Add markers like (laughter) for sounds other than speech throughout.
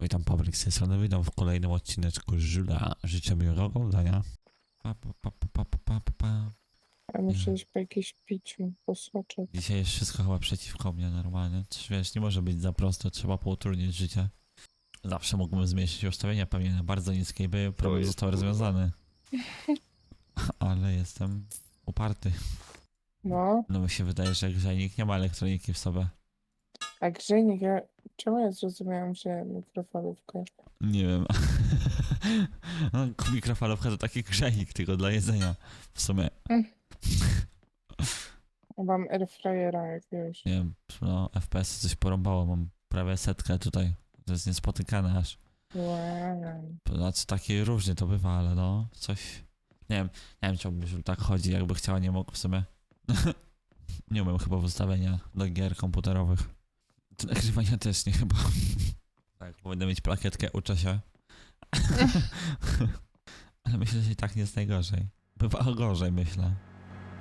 Witam Pawlik z tej strony, witam w kolejnym odcineczku Żula. Życzę miłego oglądania. Pa, pa, pa, pa, pa, pa, pa, pa. Ja muszę iść po jakieś piciu, po soczek. Dzisiaj jest wszystko chyba przeciwko mnie normalnie. Czy wiesz, nie może być za prosto, trzeba poutrudnić życie. Zawsze mógłbym zmniejszyć ustawienia pewnie na bardzo niskie, by problem jest został kurwa. rozwiązany. (laughs) Ale jestem uparty. No, No mi się wydaje, że grzejnik nie ma elektroniki w sobie. A grzejnik, ja... czemu ja zrozumiałam, że mikrofalówka? Nie wiem. (laughs) no, mikrofalówka to taki grzejnik tylko dla jedzenia. W sumie, (laughs) Mam airfryera jakiegoś. nie wiem, no FPS coś porąbało, mam prawie setkę tutaj. To jest niespotykane aż. Wow. Znaczy takie różnie to bywa, ale no, coś... Nie wiem, nie wiem czemu już tak chodzi, jakby chciała, nie mógł w sumie. (laughs) nie umiem chyba w ustawienia do gier komputerowych. Nagrywania też nie chyba. tak, powinno mieć plakietkę, uczę się. (laughs) ale myślę, że i tak nie jest najgorzej. Bywa gorzej, myślę.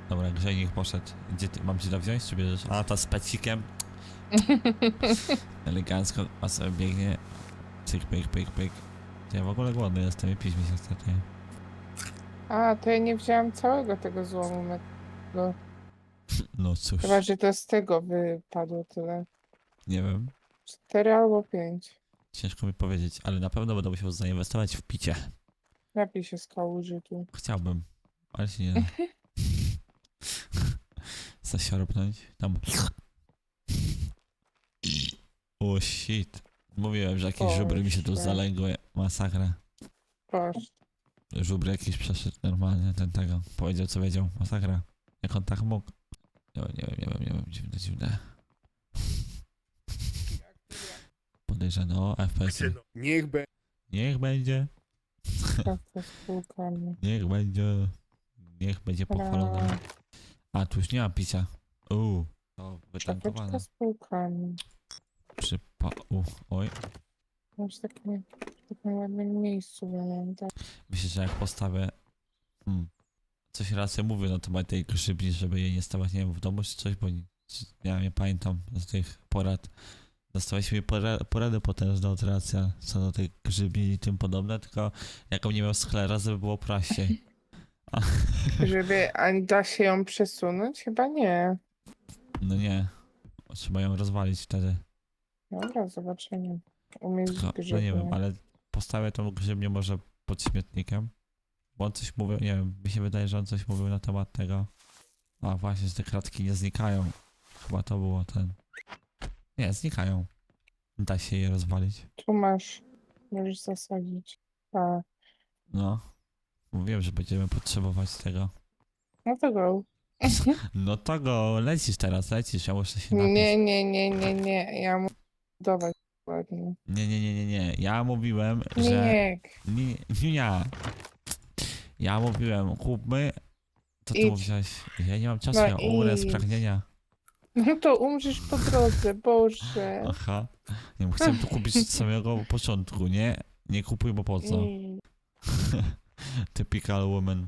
Dobra, grzejnik poszedł. Gdzie ty, mam cię to wziąć, czy bierzesz? A, ta z pecikiem. (laughs) Elegancko, a sobie biegnie. Cyk, pyk, pyk, pyk. Ja w ogóle głodny jestem i pić mi się. Ty. A, to ja nie wzięłam całego tego złomu. No cóż, Chyba, że to z tego wypadło tyle. Nie wiem. Cztery albo pięć. Ciężko mi powiedzieć, ale na pewno będę musiał zainwestować w picie. Napij się z kałuży tu. Chciałbym, ale się nie da. (laughs) Zasiorbnąć. Tam. O shit. Mówiłem, że jakieś O, żubry mi się tu shit. zaległy. Masakra. Proszę. Żubry jakiś przeszedł normalnie, ten tego. Powiedział co wiedział. Masakra. Jak on tak mógł? Nie wiem, nie wiem, nie wiem, nie wiem. Dziwne, dziwne. Podejrzane o FPS. -y. Niech be... Niech będzie. Z półkami. Niech będzie. Niech będzie pochwalone. Ra- A, tu już nie ma picia. Uuu. To wytankowane. Czapeczka z półkami. Przypa... U, oj. Masz w takim, w takim ładnym miejscu, mam tak. Myślę, że jak postawię... Hmm, coś rację mówię na temat tej grzybni, żeby jej nie stawać, nie wiem, w domu czy coś, bo nie, ja nie pamiętam z tych porad. Dostałeś mi pora, porady potężne od racja co do tej grzybni i tym podobne, tylko jaką nie miał sklerozy, by było prościej. (laughs) Żeby, a da się ją przesunąć? Chyba nie. No nie. Trzeba ją rozwalić wtedy. Dobra, zobaczymy. Umieć Tylko, no nie wiem, ale postawię tą grzybnię może pod śmietnikiem. Bo on coś mówił, nie wiem, mi się wydaje, że on coś mówił na temat tego. A właśnie, że te kratki nie znikają. Chyba to było ten. Nie, znikają. Da się je rozwalić. Tu masz. Możesz zasadzić. A, No. Mówiłem, że będziemy potrzebować tego. no to go. (laughs) No to go, lecisz teraz, lecisz, ja muszę się napić. Nie, nie, nie, nie, nie. Ja muszę budować ładnie. Nie, nie, nie, nie, nie. Ja mówiłem, że... Nie. Nie, nie, nie. Ja mówiłem, kupmy. To ty Idź. mówiłaś, ja nie mam czasu, No ja umrę z idź. pragnienia. No to umrzesz po drodze, Boże. Aha. Nie wiem, chciałem to kupić od samego początku, nie? Nie kupuj, bo po co? (laughs) Typical woman.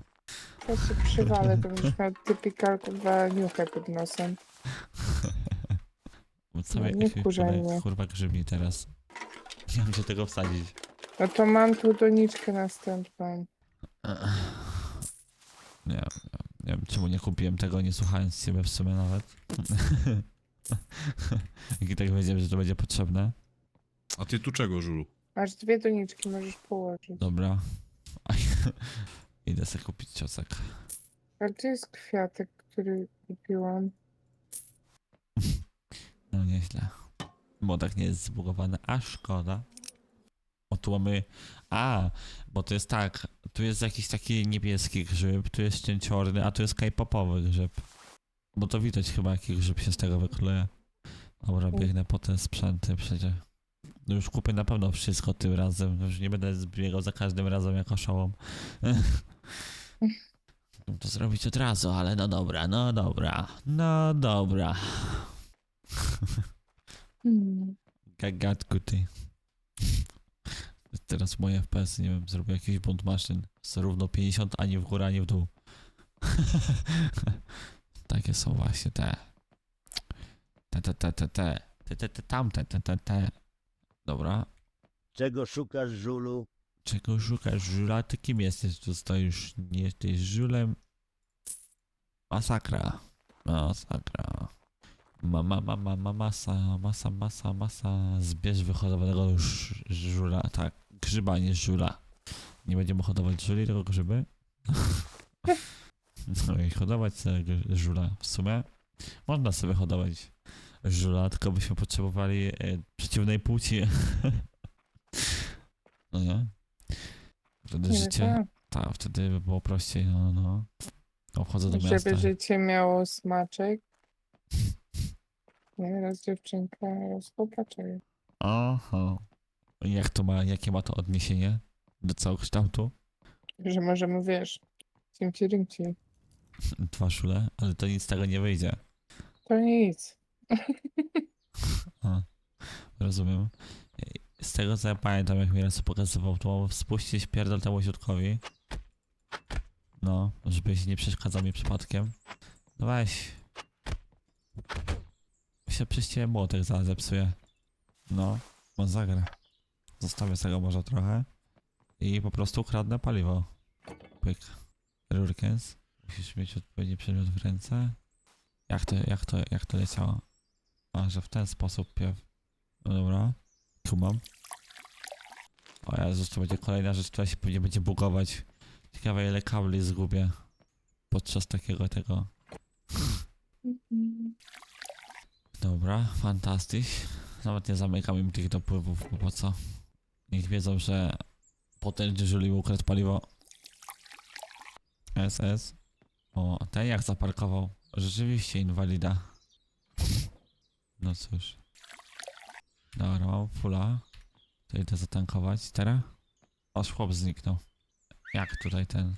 to się przywalę, to będziesz miał typical kurwa niuchę pod nosem. (laughs) Bo No, mnie nie wkurzaj mnie. kurwa grzybni teraz. Nie wiem, gdzie tego wsadzić. No to mam tu doniczkę następną. Nie wiem, nie wiem, czemu nie kupiłem tego, nie słuchając ciebie w sumie nawet. (laughs) Jak i tak wiedziałem, że to będzie potrzebne. A ty tu czego, Żulu? Masz dwie doniczki, możesz położyć. Dobra. (laughs) Idę sobie kupić ciosek. A gdzie jest kwiatek, który kupiłam? No nieźle. Bo tak nie jest zbugowane, a szkoda. O tu mamy. A, bo to jest tak. Tu jest jakiś taki niebieski grzyb, tu jest cięciorny, a tu jest kajpopowy grzyb. Bo to widać chyba jaki grzyb się z tego wykluje. Dobra, biegnę po te sprzęty przecież. No już kupię na pewno wszystko tym razem. Już nie będę zbiegał za każdym razem jako szołom. (laughs) Mógłbym to zrobić od razu, ale no dobra, no dobra, no dobra. (laughs) Hmm. Gagatku ty. Teraz moje FPS, nie wiem, zrobię jakiś bunt maszyn. Zarówno 50 ani w górę, ani w dół. (laughs) Takie są właśnie te. Te, te, te, te, te. Te, te, te, tamte, te, te, te. Dobra. Czego szukasz, żulu? Czego szukasz, żula? Ty kim jesteś? Tu stoisz, nie jesteś żulem. Masakra. Masakra. Mama, mama, mama, masa, masa, masa, masa. Zbierz wyhodowanego żula. Tak, grzyba, nie żula. Nie będziemy hodować żuli, tylko grzyby. (laughs) No i hodować sobie żula. W sumie można sobie hodować żula, tylko byśmy potrzebowali e, przeciwnej płci. (laughs) No nie? Wtedy Nie życie, wiem, tak, wtedy by było prościej, no, no. No, wchodzę do miasta. Żeby życie miało smaczek. (laughs) Nie, raz dziewczynka, raz chłopaczek. Aha. Jak to ma, jakie ma to odniesienie do całokształtu? Że możemy, wiesz, cimci rymci. (laughs) Dwa szule, ale to nic z tego nie wyjdzie. To nic. (laughs) A, rozumiem. Z tego co ja pamiętam, jak mi raz pokazywał, to spuścić pierdol temu ziutkowi. No, żebyś nie przeszkadzał mi przypadkiem. No weź. Się przez ciebie młotek zaraz zepsuje. No, on zagra. Zostawię tego może trochę. I po prostu kradnę paliwo. Pyk. Rurkens. Musisz mieć odpowiedni przedmiot w ręce. Jak to, jak to, jak to leciało? A, że w ten sposób piew. No dobra. Kumam. O Jezus, to będzie kolejna rzecz, która się pewnie będzie bugować. Ciekawe ile kabli zgubię. Podczas takiego tego. Dobra, fantastyś. Nawet nie zamykam im tych dopływów, bo po co? Niech wiedzą, że potężny Żuli ukradł paliwo. SS. O, ten jak zaparkował. Rzeczywiście inwalida. No cóż. Dobra, mam fula. To idę zatankować. Teraz? Aż chłop zniknął. Jak tutaj ten?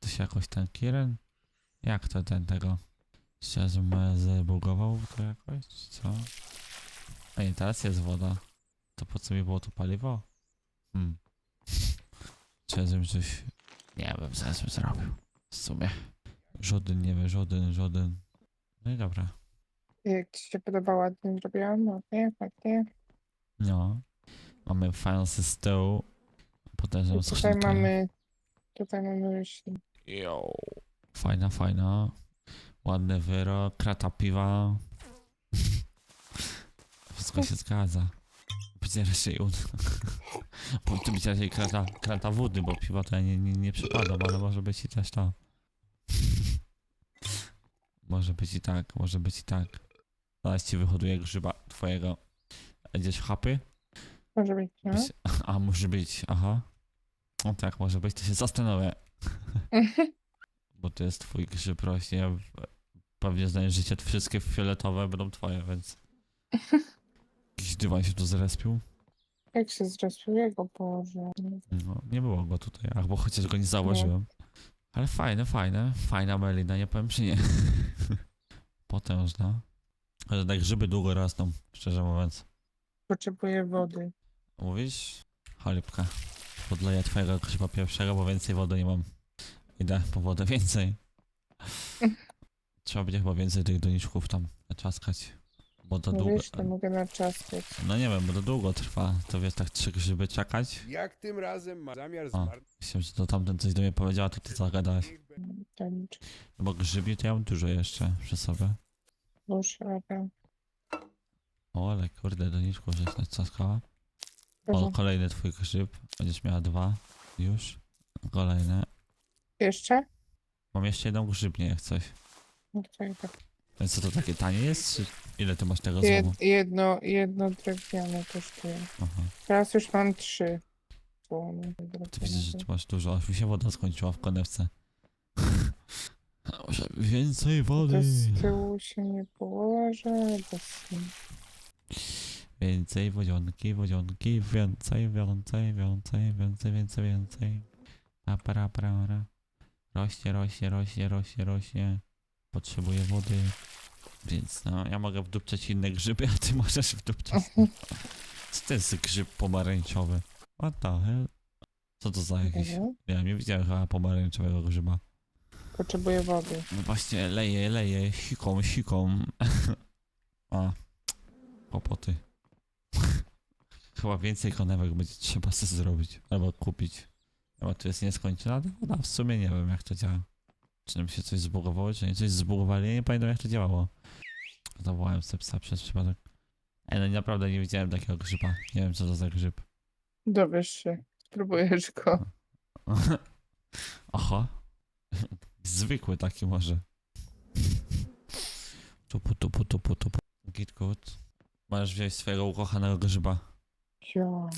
To się jakoś ten Kiren? Jak to ten tego? Się zbugował to jakoś? Co? Nie, teraz jest woda. To po co mi było to paliwo? Hmm. Czy ja bym coś... Nie wiem, co ja bym zrobił. W sumie. Żaden, nie wiem, żaden, żaden. No i dobra. Jak ci się podoba, ładnie zrobiłam? Ładnie, ładnie. No. Mamy fancy stół. Potężną I tutaj skrzynkę. mamy, tutaj mamy już Yo. Fajna, fajna. Ładny wyrok, krata piwa. (laughs) Wszystko się zgadza. Będzie raczej uda. (laughs) Powinno być raczej krata, krata wody, bo piwa to nie, nie, nie przypadam, ale może być i też to. Może być i tak, może być i tak. Zaraz ci wyhoduje grzyba twojego. Będziesz chapy? może być, no? A, może być, aha. No tak, może być, to się zastanowię. (laughs) Bo to jest twój grzyb rośnie. Pewnie znajesz życie, wszystkie fioletowe będą twoje, więc... Jakiś dywan się tu zrespił. Jak się zrespił jego Boże. No, nie było go tutaj, albo chociaż go nie zauważyłem. Ale fajne, fajne. Fajna melina, nie powiem czy nie. (laughs) Potężna. Ale tak grzyby długo rosną, szczerze mówiąc. Potrzebuje wody. Mówisz? Chalipka. Podleję twojego grzyba pierwszego, bo więcej wody nie mam. Idę po wodę więcej. (laughs) Trzeba będzie chyba więcej tych doniczków tam czaskać. Bo to długo... To mogę na czas mieć. No nie wiem, bo to długo trwa. To wiesz, tak trzy grzyby czekać. Jak tym razem ma zamiar A. zmarnować? Myślałem, że to tamten coś do mnie powiedziała, to ty. Doniczek. No bo grzybi to ja mam dużo jeszcze przy sobie. Już robię. O, ale kurde, doniczków żeś nacaskała. O, kolejny twój grzyb. Będziesz miała dwa. Już. Kolejne. Jeszcze? Mam jeszcze jedną grzybnię jak coś. No to i tak. Więc co to takie tanie jest? Czy ile ty masz tego złomu? Jed, jedno, jedno drewniane kosztuje. Aha. Teraz już mam trzy. Słomy Ty widzisz, że drewniane. ty masz dużo, aż mi się woda skończyła w konewce. (laughs) Może więcej To wody. z tyłu się nie położę, bo z- Więcej wodzionki, wodzionki, więcej, więcej, więcej, więcej, więcej, więcej. A para, para, para. Rośnie, rośnie, rośnie, rośnie, rośnie. Potrzebuje wody. Więc no, ja mogę wdupczać inne grzyby, a ty możesz wdupczać. (laughs) Co to jest grzyb pomarańczowy? What the hell? Co to za jakiś... Dobra. Ja nie widziałem chyba pomarańczowego grzyba. Potrzebuję wody. No właśnie, leje, leje, siką, siką. (laughs) A, kłopoty. (laughs) Chyba więcej konewek będzie trzeba sobie zrobić. Albo kupić. Chyba tu jest nieskończona woda. W sumie nie wiem jak to działa. Czy nam się coś zbugowało, czy nie coś zbugowali. Ja nie pamiętam jak to działało. Zawołałem sobie psa przez przypadek. Ej, no naprawdę nie widziałem takiego grzyba. Nie wiem co to za grzyb. Dowiesz się. Spróbujesz go. (laughs) Oho. (laughs) Zwykły taki może. Tupu, tupu, tupu, tupu. Git good. Możesz wziąć swojego ukochanego grzyba. Ja.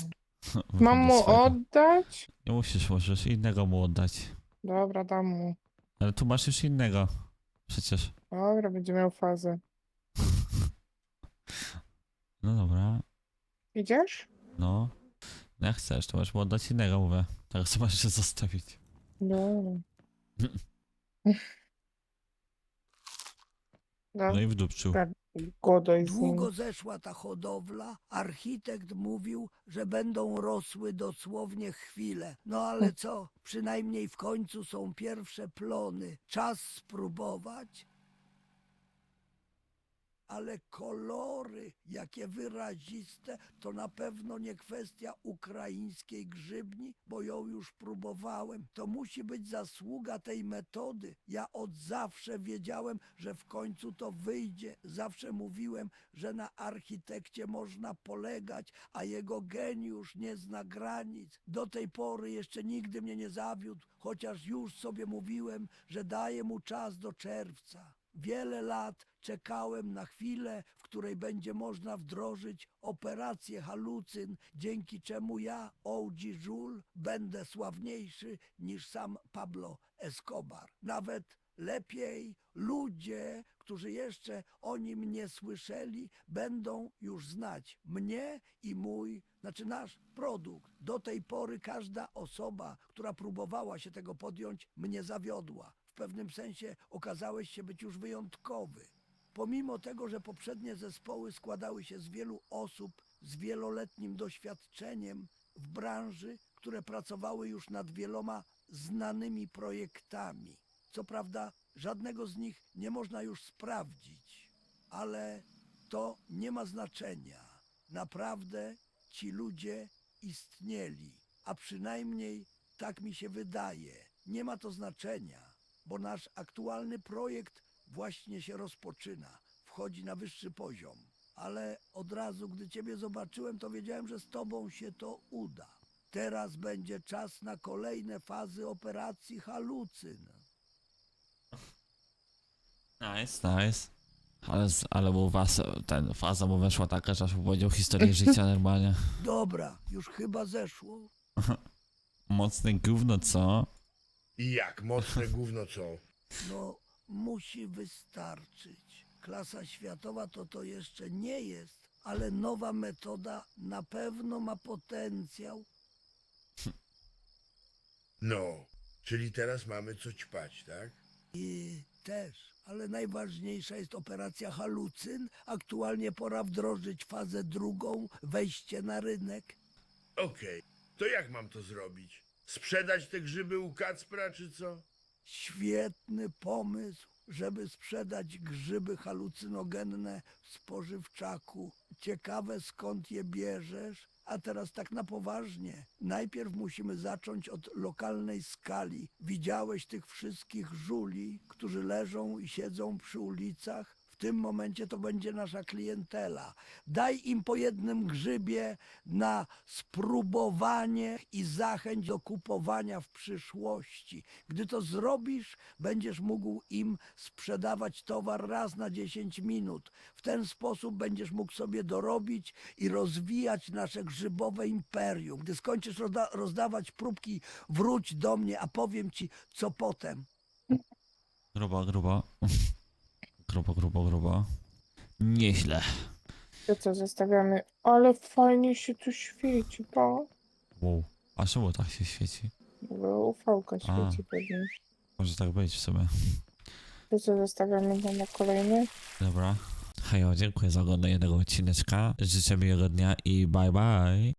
(laughs) Mam mu swojego. oddać? Nie musisz, możesz innego mu oddać. Dobra, dam mu. Ale tu masz już innego. Przecież. Dobra, będzie miał fazę. No dobra. Idziesz? No. No jak chcesz, to możesz mu oddać innego, mówię. Teraz (laughs) masz się zostawić. Dobra. (laughs) No No, i wdupczył. Nim. Długo zeszła ta hodowla. Architekt mówił, że będą rosły dosłownie chwile. No ale co? Przynajmniej w końcu są pierwsze plony. Czas spróbować. Ale kolory, jakie wyraziste, to na pewno nie kwestia ukraińskiej grzybni, bo ją już próbowałem. To musi być zasługa tej metody. Ja od zawsze wiedziałem, że w końcu to wyjdzie. Zawsze mówiłem, że na architekcie można polegać, a jego geniusz nie zna granic. Do tej pory jeszcze nigdy mnie nie zawiódł, chociaż już sobie mówiłem, że daję mu czas do czerwca. Wiele lat czekałem na chwilę, w której będzie można wdrożyć operację halucyn, dzięki czemu ja, Ołdzi Żul, będę sławniejszy niż sam Pablo Escobar. Nawet lepiej ludzie, którzy jeszcze o nim nie słyszeli, będą już znać mnie i mój, znaczy nasz produkt. Do tej pory każda osoba, która próbowała się tego podjąć, mnie zawiodła. W pewnym sensie okazałeś się być już wyjątkowy. Pomimo tego, że poprzednie zespoły składały się z wielu osób z wieloletnim doświadczeniem w branży, które pracowały już nad wieloma znanymi projektami. Co prawda, żadnego z nich nie można już sprawdzić, ale to nie ma znaczenia. Naprawdę ci ludzie istnieli, a przynajmniej tak mi się wydaje. Nie ma to znaczenia, bo nasz aktualny projekt właśnie się rozpoczyna, wchodzi na wyższy poziom. Ale od razu, gdy Ciebie zobaczyłem, to wiedziałem, że z Tobą się to uda. Teraz będzie czas na kolejne fazy operacji halucyn. Nice, nice. Ale, z- ale u was ten faza mu weszła taka, że aż powiedział historię (laughs) życia normalnie. Dobra, już chyba zeszło. (laughs) Mocne gówno, co? I jak? Mocne gówno co? No, musi wystarczyć. Klasa światowa to to jeszcze nie jest, ale nowa metoda na pewno ma potencjał. No, czyli teraz mamy co ćpać, tak? I też, ale najważniejsza jest operacja halucyn. Aktualnie pora wdrożyć fazę drugą, wejście na rynek. Okej, to jak mam to zrobić? Sprzedać te grzyby u Kacpra, czy co? Świetny pomysł, żeby sprzedać grzyby halucynogenne w spożywczaku. Ciekawe skąd je bierzesz? A teraz tak na poważnie. Najpierw musimy zacząć od lokalnej skali. Widziałeś tych wszystkich żuli, którzy leżą i siedzą przy ulicach? W tym momencie to będzie nasza klientela. Daj im po jednym grzybie na spróbowanie i zachęć do kupowania w przyszłości. Gdy to zrobisz, będziesz mógł im sprzedawać towar raz na 10 minut. W ten sposób będziesz mógł sobie dorobić i rozwijać nasze grzybowe imperium. Gdy skończysz rozda- rozdawać próbki, wróć do mnie, a powiem ci, co potem. Grubo, grubo. Grubo, grubo, grubo. Nieźle. To co, zostawiamy. Ale fajnie się tu świeci, pa. Wow. A czemu tak się świeci? Bo ufałka świeci pewnie. Może tak być w sumie. To co, zostawiamy to na kolejny? Dobra. Hejo, dziękuję za oglądanie tego odcineczka. Życzę miłego dnia i bye bye.